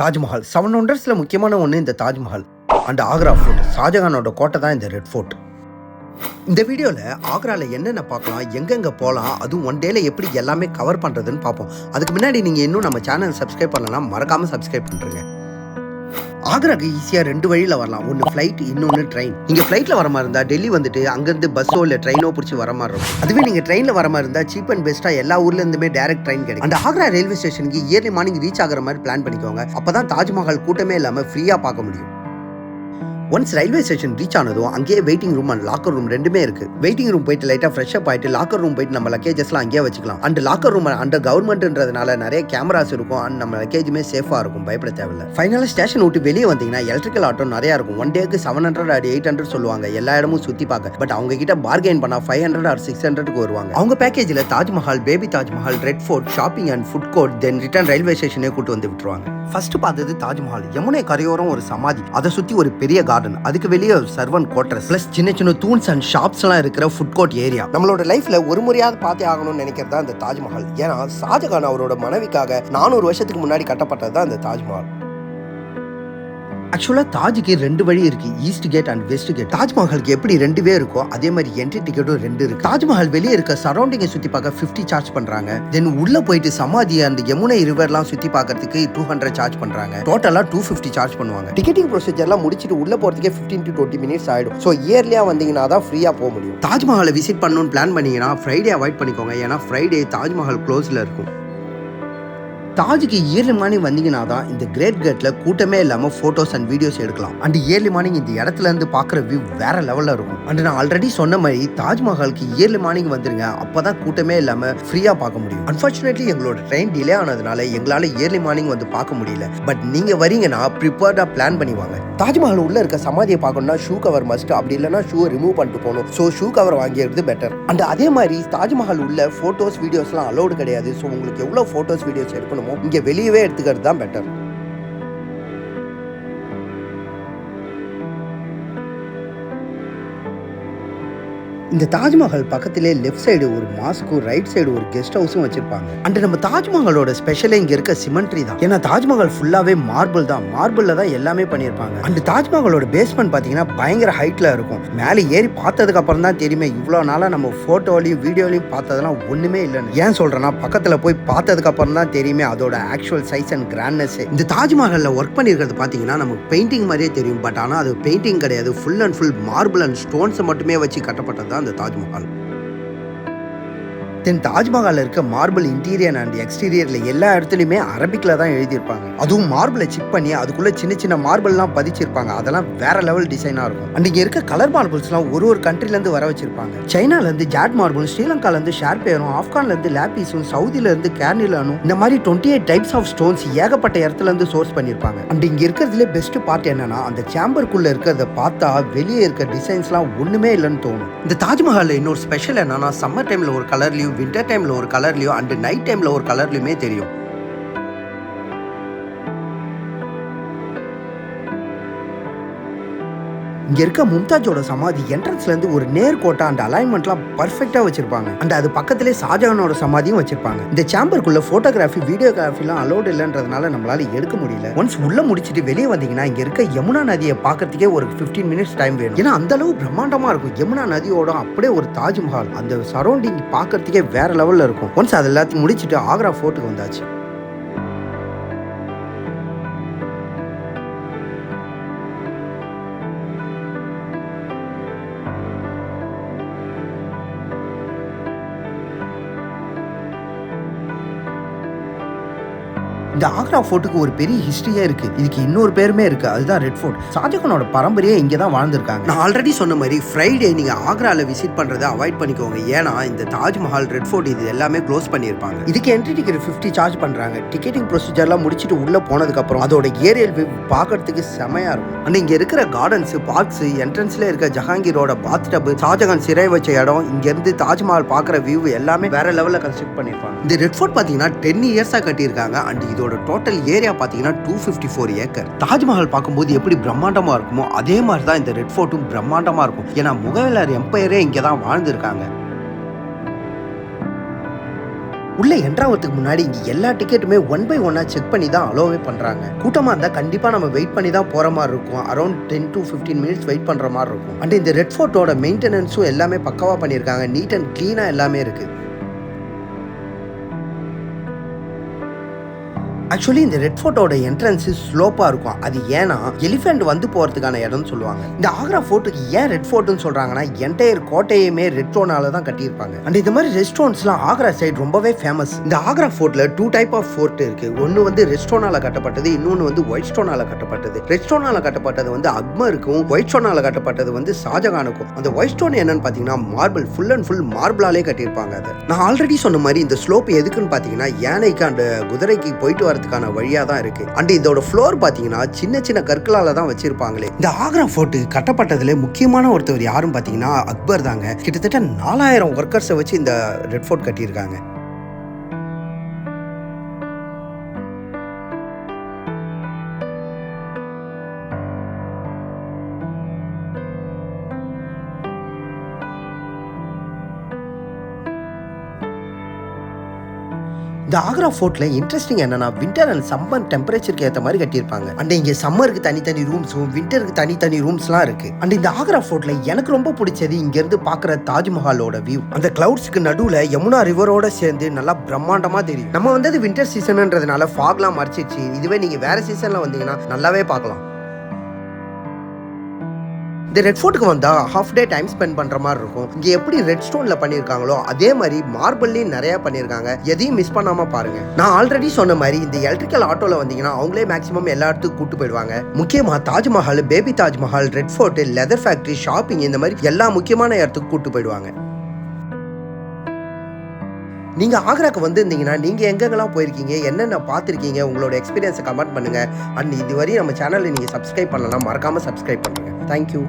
Taj Mahal. Seven ஒண்டர்ஸில் முக்கியமான ஒன்று இந்த தாஜ்மஹால். அண்ட் ஆக்ரா ஃபோர்ட் ஷாஜகானோட கோட்டை தான் இந்த ரெட் ஃபோர்ட் இந்த வீடியோவில் ஆக்ராவில் என்னென்ன பார்க்கலாம் எங்கெங்கே போகலாம் அதுவும் ஒன் டேல எப்படி எல்லாமே கவர் பண்ணுறதுன்னு பார்ப்போம். அதுக்கு முன்னாடி நீங்கள் இன்னும் நம்ம சேனல் சப்ஸ்கிரைப் பண்ணலாம் மறக்காமல் சப்ஸ்கிரைப் பண்ணுறேங்க ஆக்ராக்கு ஈஸியாக ரெண்டு வழியில் வரலாம். ஒன்று ஃப்ளைட் இன்னொன்று ட்ரெயின் நீங்கள் ஃப்ளைட்டில் வர மாதிரி இருந்தால் டெல்லி வந்துட்டு அங்கேருந்து பஸ்ஸோ இல்லை ட்ரெயினோ பிடிச்சி வர மாதிரி இருக்கும். அதுவே நீங்கள் ட்ரெயினில் வர மாதிரி இருந்தால் சீப் அண்ட் பெஸ்ட்டாக எல்லா ஊர்லேருந்துமே டேரக்ட் ட்ரெயின் கிடைக்கும். அந்த ஆக்ரா ரயில்வே ஸ்டேஷனுக்கு இயர்லி மார்னிங் ரீச் ஆகிற மாதிரி பிளான் பண்ணிக்கோங்க. அப்போ தான் தாஜ்மஹால் கூட்டமே இல்லாமல் ஃப்ரீயாக பார்க்க முடியும். ஒன்ஸ் ரயில்வே ஸ்டேஷன் ரீச் ஆனதும் அங்கேயே waiting room and locker room ரெண்டுமே இருக்கு. வெயிட்டிங் ரூம் போயிட்டு லைட்டாக ஃப்ரெஷ் அப் ஆயிட்டு லாக்கர் ரூம் போயிட்டு நம்ம லக்கேஜஸ்லாம் அங்கேயே வச்சுக்கலாம். அண்ட் லாக்கர் ரூம் அண்டர் கவர்மெண்ட்ன்றதுனால நிறைய கேமராஸ் இருக்கும் அண்ட் நம்ம லக்கேஜுமே சேஃபாக இருக்கும் பயப்பட தேவையில்ல. ஃபைனலாக ஸ்டேஷன் விட்டு வெளியே வந்தீங்கன்னா எலக்ட்ரிக்கல் ஆட்டோ நிறையா இருக்கும். One take seven hundred or eight hundred சொல்லுவாங்க. எல்லா இடமும் சுற்றி பார்க்க. பட் அவங்க கிட்ட பார்கெயின் பண்ணால் ஃபைவ் ஹண்ட்ரட் ஆர் சிக்ஸ் ஹண்ட்ரட்க்கு வருவாங்க. அவங்க பேக்கேஜில் Taj Mahal baby Taj Mahal red fort shopping and food court then return railway ஸ்டேஷனே கூட்டு வந்து விட்டுருவாங்க. ஃபர்ஸ்ட் பார்த்தது தாஜ்மஹால். யமுனை கரையோரம் ஒரு சமாதி. அதை சுற்றி ஒரு பெரிய கார்டன் அதுக்கு வெளியே ஒரு சர்வன் குவார்டர்ஸ் ப்ளஸ் சின்ன சின்ன தூண்ஸ் அண்ட் ஷாப்ஸ் எல்லாம் இருக்கிற ஃபுட் கோர்ட் ஏரியா நம்மளோட லைஃப்ல ஒரு முறையாவது பார்த்தே ஆகணும்னு நினைக்கிறது தான் இந்த தாஜ்மஹால். ஏன்னா ஷாஜகான் அவரோட மனைவிக்காக நானூறு வருஷத்துக்கு முன்னாடி கட்டப்பட்டது தான் இந்த தாஜ்மஹால். ஆக்சுவலாக தாஜுக்கு ரெண்டு வழி இருக்கு east gate and west gate தாஜ்மஹாலுக்கு எப்படி ரெண்டு வே இருக்கோ அதே மாதிரி என்ட்ரி டிக்கெட்டும் ரெண்டு இருக்கு. தாஜ்மஹால் வெளியே இருக்க சரௌண்டிங்கை சுற்றி பார்க்க ஃபிஃப்டி சார்ஜ் பண்றாங்க. தென் உள்ள போயிட்டு சமாதி அந்த யமுனை ரிவர்லாம் சுற்றி பார்க்கறதுக்கு டூ ஹண்ட்ரட் சார்ஜ் பண்றாங்க. டோட்டலாக டூ ஃபிஃப்டி சார்ஜ் பண்ணுவாங்க. டிக்கெட்டிங் ப்ரொசீஜர்லாம் முடிச்சுட்டு உள்ள போகிறதுக்கே ஃபிஃப்டீன் டு டுவெண்ட்டி மினிட்ஸ் ஆயிடும். ஸோ இயர்லியாக வந்தீங்கன்னா தான் ஃப்ரீயாக போக முடியும். தாஜ்மஹாலை விசிட் பண்ணணும்னு பிளான் பண்ணீங்கன்னா ஃப்ரைடே அவாய்ட் பண்ணிக்கோங்க. ஏன்னா ஃப்ரைடே தாஜ்மஹால் க்ளோஸில் இருக்கும். தாஜுக்கு இயர்லி மார்னிங் வந்தீங்கன்னா தான் இந்த கிரேட் கேட்டில் கூட்டமே இல்லாமல் ஃபோட்டோஸ் அண்ட் வீடியோஸ் எடுக்கலாம். அண்ட் இயர்லி மார்னிங் இந்த இடத்துல இருந்து பார்க்குற வியூ வேற லெவலில் இருக்கும். அண்ட் நான் ஆல்ரெடி சொன்ன மாதிரி தாஜ்மஹாலுக்கு இயர்லி மார்னிங் வந்துருங்க. அப்போ தான் கூட்டமே இல்லாமல் ஃப்ரீயாக பார்க்க முடியும். அன்ஃபார்ச்சுனேட்லி எங்களோட ட்ரெயின் டிலே ஆனதுனால எங்களால் இயர்லி மார்னிங் வந்து பார்க்க முடியல. பட் நீங்கள் வரீங்கன்னா ப்ரிப்பேர்டாக பிளான் பண்ணி வாங்க. தாஜ்மஹால் உள்ள இருக்க சமாதியை பார்க்கணும்னா ஷூ கவர் மஸ்ட் அப்படி இல்லைன்னா ஷூ ரிமூவ் பண்ணிட்டு போகணும். ஸோ ஷூ கவர் வாங்கிடுறது பெட்டர் அண்ட் அதே மாதிரி தாஜ்மஹால் உள்ள ஃபோட்டோஸ் வீடியோஸ்லாம் அலௌடு கிடையாது. ஸோ உங்களுக்கு எவ்வளோ ஃபோட்டோஸ் வீடியோஸ் எடுக்கணுமோ இங்கே வெளியவே எடுத்துக்கிறது தான் பெட்டர் இந்த தாஜ்மஹால் பக்கத்திலே லெஃப்ட் சைடு ஒரு மாஸ்க்கும் ரைட் சைடு ஒரு கெஸ்ட் ஹவுஸும் வச்சிருப்பாங்க. அண்ட் நம்ம தாஜ்மஹாலோட ஸ்பெஷலே இங்க இருக்க சிமெண்ட்ரி தான். ஏன்னா தாஜ்மஹால் ஃபுல்லாவே மார்பிள் தான். மார்பிள்ல தான் எல்லாமே பண்ணியிருப்பாங்க அண்ட் தாஜ்மஹாலோட பேஸ்மெண்ட் பாத்தீங்கன்னா பயங்கர ஹைட்ல இருக்கும். மேலே ஏறி பார்த்ததுக்கு அப்புறம் தான் தெரியுமே இவ்வளோ நாளா நம்ம போட்டோலையும் வீடியோலையும் பார்த்ததெல்லாம் ஒண்ணுமே இல்லைன்னு. ஏன் சொல்றேன்னா பக்கத்துல போய் பார்த்ததுக்கு அப்புறம் தான் தெரியுமே அதோட ஆக்சுவல் சைஸ் அண்ட் கிராண்ட்னஸ் இந்த தாஜ்மஹாலில் ஒர்க் பண்ணியிருக்கிறது பார்த்தீங்கன்னா நமக்கு பெயிண்டிங் மாதிரியே தெரியும். பட் ஆனால் அது பெயிண்டிங் கிடையாது. Full and full marble and ஸ்டோன்ஸை மட்டுமே வச்சு கட்டப்பட்டது தான் அந்த தாஜ்மஹால் தென் தாஜ்மஹாலில் இருக்க மார்பிள் இன்டீரியர் அண்ட் எக்ஸ்டீரியரில் எல்லா இடத்துலையுமே அரபிக்கில் தான் எழுதியிருப்பாங்க. அதுவும் மார்பிளை சிப் பண்ணி அதுக்குள்ளே சின்ன சின்ன மார்பிள்லாம் பதிச்சிருப்பாங்க. அதெல்லாம் வேற லெவல் டிசைனாக இருக்கும். அண்ட் இங்கே இருக்க கலர் மார்பிள்ஸ்லாம் ஒரு ஒரு countryல-இருந்து வர வச்சிருப்பாங்க. சைனாலேருந்து ஜாட் மார்பிள் ஸ்ரீலங்காலேருந்து ஷார்பேரும் ஆப்கான்லேருந்து லேப்பீஸும் சவுதியிலேருந்து கேர்னிலானும் இந்த மாதிரி twenty eight types of stones ஏகப்பட்ட இடத்துலேருந்து சோர்ஸ் பண்ணியிருப்பாங்க. அண்ட் இங்கே இருக்கிறதுல பெஸ்ட் பார்ட் என்னன்னா அந்த சேம்பருக்குள்ளே இருக்கிறத பார்த்தா வெளியே இருக்க டிசைன்ஸ்லாம் ஒன்றுமே இல்லைன்னு தோணும். இந்த தாஜ்மஹாலில் இன்னொரு ஸ்பெஷல் என்னன்னா சம்மர் டைமில் ஒரு கலர்லையும் வின்டர் டைமில் ஒரு கலர்லேயோ அண்டு நைட் டைமில் ஒரு கலர்லையுமே தெரியும். இங்க இருக்க மும்தாஜோட சமாதி என்ட்ரன்ஸ்ல இருந்து ஒரு நேர்கோட்டா அந்த அலைன்மெண்ட்லாம் பர்ஃபெக்டா வச்சிருப்பாங்க. அண்ட் அது பக்கத்திலே ஷாஜகானோட சமாதியும் வச்சிருப்பாங்க. இந்த சேம்பருக்குள்ள போட்டோகிராஃபி வீடியோகிராஃபிலாம் அலோடு இல்லைன்றதுனால நம்மளால எடுக்க முடியல. ஒன்ஸ் உள்ள முடிச்சிட்டு வெளியே வந்தீங்கன்னா இங்க இருக்க யமுனா நதியை பார்க்கறதுக்கே ஒரு 15 மினிட்ஸ் டைம் வேணும். ஏன்னா அந்த அளவு பிரம்மாண்டமா இருக்கும். யமுனா நதியோட அப்படியே ஒரு தாஜ்மஹால். அந்த சரௌண்டிங் பார்க்கறதுக்கே வேற லெவல்ல இருக்கும். ஒன்ஸ் அது எல்லாத்தையும் முடிச்சிட்டு ஆக்ரா ஃபோர்ட்டுக்கு வந்தாச்சு. இந்த ஆக்ரா ஃபோர்ட்டுக்கு ஒரு பெரிய ஹிஸ்டரியே இருக்கு. இதுக்கு இன்னொரு பேருமே இருக்கு. அதுதான் ரெட் ஃபோர்ட் ஷாஜகானோட பரம்பரையே இங்கே தான் வாழ்ந்திருக்காங்க. நான் ஆல்ரெடி சொன்ன மாதிரி ஃப்ரைடே நீங்க ஆக்ரால விசிட் பண்றதை அவாய்ட் பண்ணிக்கோங்க. ஏன்னா இந்த தாஜ்மஹால் ரெட் ஃபோர்ட் இது எல்லாமே க்ளோஸ் பண்ணியிருப்பாங்க. இதுக்கு என்ட்ரி டிக்கெட் ஃபிஃப்டி சார்ஜ் பண்றாங்க. டிக்கெட்டிங் ப்ரொசீஜர்லாம் முடிச்சுட்டு உள்ள போனதுக்கு அப்புறம் அதோட ஏரியல் வியூ பார்க்கறதுக்கு செமையா இருக்கும். அண்ட் இங்க இருக்கிற கார்டன்ஸ் பார்க்ஸ் என்ட்ரன்ஸ்ல இருக்க ஜஹாங்கீரோட பாத் டப் ஷாஜகான் சிறை வச்ச இடம் இங்க இருந்து தாஜ்மஹால் பார்க்குற வியூ எல்லாமே வேற லெவல்ல கன்ஸ்ட்ரக்ட் பண்ணிருப்பாங்க இந்த ரெட் ஃபோர்ட் பாத்தீங்கன்னா டென் இயர்ஸா கட்டியிருக்காங்க. அண்ட் இதோட டோட்டல் ஏரியா பார்த்தீங்கன்னா two fifty four acre. Taj Mahal பார்க்கும்போது எப்படி பிரம்மாண்டமா இருக்குமோ அதே மாதிரி தான் இந்த ரெட் ஃபோர்ட்டும் பிரம்மாண்டமா இருக்கும். ஏன்னா முகவலார் எம்பையரே இங்கே தான் வாழ்ந்துருக்காங்க. உள்ள என்ட்ராவதுக்கு முன்னாடி இங்க எல்லா டிக்கெட்டுமே ஒன் பை ஒன்னா செக் பண்ணி தான் அலோவே பண்றாங்க. கூட்டமா இருந்தா கண்டிப்பா நம்ம வெயிட் பண்ணி தான் போற மாதிரி இருக்கும். Around ten to 15 minutes wait பண்ற மாதிரி இருக்கும். அண்ட் இந்த ரெட் ஃபோர்ட்டோட மெயின்டெனன்ஸும் எல்லாமே பக்காவா பண்ணியிருக்காங்க. நீட் அண்ட் க்ளீனாக எல்லாமே இருக்கு. ஆக்சுவலி இந்த ரெட் ஃபோர்ட்டோட என்ட்ரன்ஸ் ஸ்லோப்பாக இருக்கும். அது ஏன்னா எலிஃபென்ட் வந்து போகிறதுக்கான இடம்னு சொல்லுவாங்க. இந்த ஆக்ரா ஃபோர்ட்டுக்கு ஏன் ரெட் ஃபோர்ட்டுன்னு சொல்கிறாங்கன்னா என்டையர் கோட்டையுமே ரெட் ஸ்டோனால தான் கட்டியிருப்பாங்க. அண்ட் இந்த மாதிரி ரெட் ஆக்ரா சைடு ரொம்பவே ஃபேமஸ் இந்த ஆக்ரா ஃபோர்ட்டில் டூ டைப் ஆஃப் ஃபோர்ட் இருக்குது ஒன்று வந்து ரெட் கட்டப்பட்டது இன்னொன்று வந்து ஒயிட் ஸ்டோனால கட்டப்பட்டது. ரெட் ஸ்டோனால கட்டப்பட்டது வந்து அக்மருக்கும் ஒயிட் ஸ்டோனால கட்டப்பட்டது வந்து ஷாஜகானுக்கும் அந்த ஒயிட் ஸ்டோன் என்னன்னு பார்த்தீங்கன்னா மார்பிள் ஃபுல் அண்ட் ஃபுல் மார்பிளாலே கட்டியிருப்பாங்க அதை. நான் ஆல்ரெடி சொன்ன மாதிரி இந்த ஸ்லோப் எதுக்குன்னு பார்த்தீங்கன்னா யானைக்கு அந்த குதிரைக்கு போயிட்டு வரதுக்கான வழியாக தான் இருக்கு. அண்ட் இதோட ஃப்ளோர் பார்த்தீங்கன்னா சின்ன சின்ன கற்களால தான் வச்சிருப்பாங்களே. இந்த ஆக்ரா ஃபோர்ட்டு கட்டப்பட்டதுல முக்கியமான ஒருத்தவர் யாரும் பார்த்தீங்கன்னா அக்பர் தாங்க. கிட்டத்தட்ட நாலாயிரம் ஒர்க்கர்ஸை வச்சு இந்த ரெட் ஃபோர்ட் கட்டியிருக்காங்க. இந்த ஆக்ரா ஃபோர்ட்டில் இன்ட்ரெஸ்டிங் என்னன்னா வின்டர் அண்ட் சம்மர் டெம்பரேச்சருக்கு ஏற்ற மாதிரி கட்டியிருப்பாங்க. அண்ட் இங்கே சம்மருக்கு தனித்தனி ரூம்ஸும் வின்டருக்கு தனித்தனி ரூம்ஸ்லாம் இருக்கு. அண்ட் இந்த ஆக்ரா ஃபோர்ட்டில் எனக்கு ரொம்ப பிடிச்சது இங்கேருந்து பார்க்குற தாஜ்மஹாலோட வியூ அந்த கிளவுட்ஸ்க்கு நடுவில் யமுனா ரிவரோட சேர்ந்து நல்லா பிரம்மாண்டமாக தெரியும். நம்ம வந்தது வின்டர் சீசன்ன்றதுனால ஃபாக்லாம் மறைச்சிச்சு இதுவே நீங்கள் வேற சீசனில் வந்தீங்கன்னா நல்லாவே பார்க்கலாம். இந்த ரெட் ஃபோர்ட்டுக்கு வந்தால் ஹாஃப் டே டைம் ஸ்பெண்ட் பண்ணுற மாதிரி இருக்கும். இங்கே எப்படி ரெட் ஸ்டோனில் பண்ணியிருக்காங்களோ அதே மாதிரி மார்பிள்லையும் நிறையா பண்ணியிருக்காங்க எதையும் மிஸ் பண்ணாமல் பாருங்கள் நான் ஆல்ரெடி சொன்ன மாதிரி இந்த எலக்ட்ரிக்கல் ஆட்டோவில் வந்தீங்கன்னா அவங்களே மேக்ஸிமம் எல்லா இடத்துக்கும் கூட்டு போயிடுவாங்க. முக்கியமாக Taj Mahal baby Taj Mahal red fort leather factory shopping இந்த மாதிரி எல்லா முக்கியமான இடத்துக்கு கூட்டு போயிடுவாங்க. நீங்கள் ஆக்ராக்கு வந்திருந்தீங்கன்னா நீங்கள் எங்கெங்கெல்லாம் போயிருக்கீங்க என்னென்ன பார்த்துருக்கீங்க உங்களோட எக்ஸ்பீரியன்ஸை கமெண்ட் பண்ணுங்க. அண்ட் இதுவரையும் நம்ம சேனலை நீங்கள் சப்ஸ்கிரைப் பண்ணலாம் மறக்காமல் சப்ஸ்கிரைப் பண்ணுங்கள் தேங்க்யூ